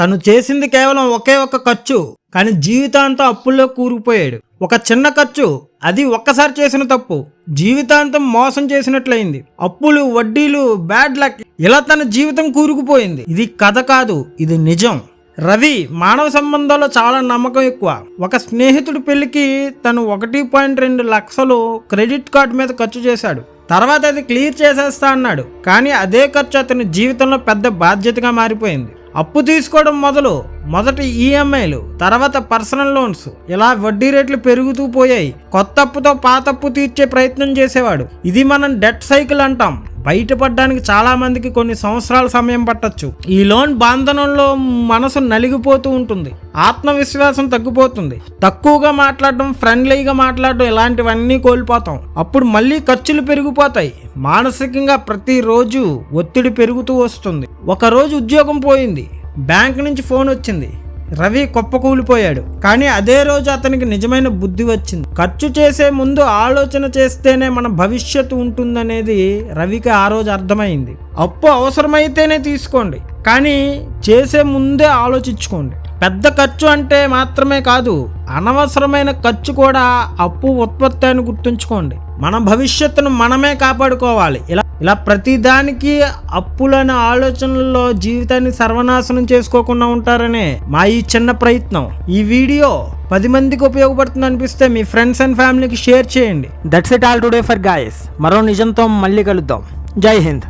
తను చేసింది కేవలం ఒకే ఒక ఖర్చు కానీ జీవితాంతం అప్పుల్లో కూరుకుపోయాడు. ఒక చిన్న ఖర్చు అది ఒక్కసారి చేసిన తప్పు జీవితాంతం మోసం చేసినట్లయింది. అప్పులు వడ్డీలు బ్యాడ్ లక్ ఇలా తన జీవితం కూరుకుపోయింది. ఇది కథ కాదు ఇది నిజం. రవి మానవ సంబంధాల్లో చాలా నమ్మకం ఎక్కువ. ఒక స్నేహితుడి పెళ్ళికి తను ఒకటి పాయింట్ రెండు లక్షలు క్రెడిట్ కార్డు మీద ఖర్చు చేశాడు. తర్వాత అది క్లియర్ చేసేస్తా అన్నాడు. కానీ అదే ఖర్చు అతని జీవితంలో పెద్ద బాధ్యతగా మారిపోయింది. అప్పు తీసుకోవడం మొదలు మొదటి ఈఎంఐలు తర్వాత పర్సనల్ లోన్స్ ఇలా వడ్డీ రేట్లు పెరుగుతూ పోయాయి. కొత్త అప్పుతో పాత అప్పు తీర్చే ప్రయత్నం చేసేవాడు. ఇది మనం డెట్ సైకిల్ అంటాం. బయటపడడానికి చాలా మందికి కొన్ని సంవత్సరాల సమయం పట్టచ్చు. ఈ లోన్ బాంధనంలో మనసు నలిగిపోతూ ఉంటుంది. ఆత్మవిశ్వాసం తగ్గిపోతుంది. తక్కువగా మాట్లాడడం ఫ్రెండ్లీగా మాట్లాడడం ఇలాంటివన్నీ కోల్పోతాం. అప్పుడు మళ్ళీ ఖర్చులు పెరిగిపోతాయి. మానసికంగా ప్రతిరోజు ఒత్తిడి పెరుగుతూ వస్తుంది. ఒక రోజు ఉద్యోగం పోయింది. బ్యాంక్ నుంచి ఫోన్ వచ్చింది. రవి కుప్పకూలిపోయాడు. కానీ అదే రోజు అతనికి నిజమైన బుద్ధి వచ్చింది. ఖర్చు చేసే ముందు ఆలోచన చేస్తేనే మన భవిష్యత్తు ఉంటుందనేది రవికి ఆ రోజు అర్థమైంది. అప్పు అవసరమైతేనే తీసుకోండి. కానీ చేసే ముందే ఆలోచించుకోండి. పెద్ద ఖర్చు అంటే మాత్రమే కాదు అనవసరమైన ఖర్చు కూడా అప్పు ఉత్పత్తి అని గుర్తుంచుకోండి. మన భవిష్యత్తును మనమే కాపాడుకోవాలి. ఇలా ఇలా ప్రతిదానికి అప్పులనే ఆలోచనల్లో జీవితాన్ని సర్వనాశనం చేసుకోకుండా ఉంటారనే మా ఈ చిన్న ప్రయత్నం. ఈ వీడియో పది మందికి ఉపయోగపడుతుంది అనిపిస్తే మీ ఫ్రెండ్స్ అండ్ ఫ్యామిలీకి షేర్ చేయండి. That's it all today for guys మరో నిజంతో మళ్ళీ కలుద్దాం. జై హింద్.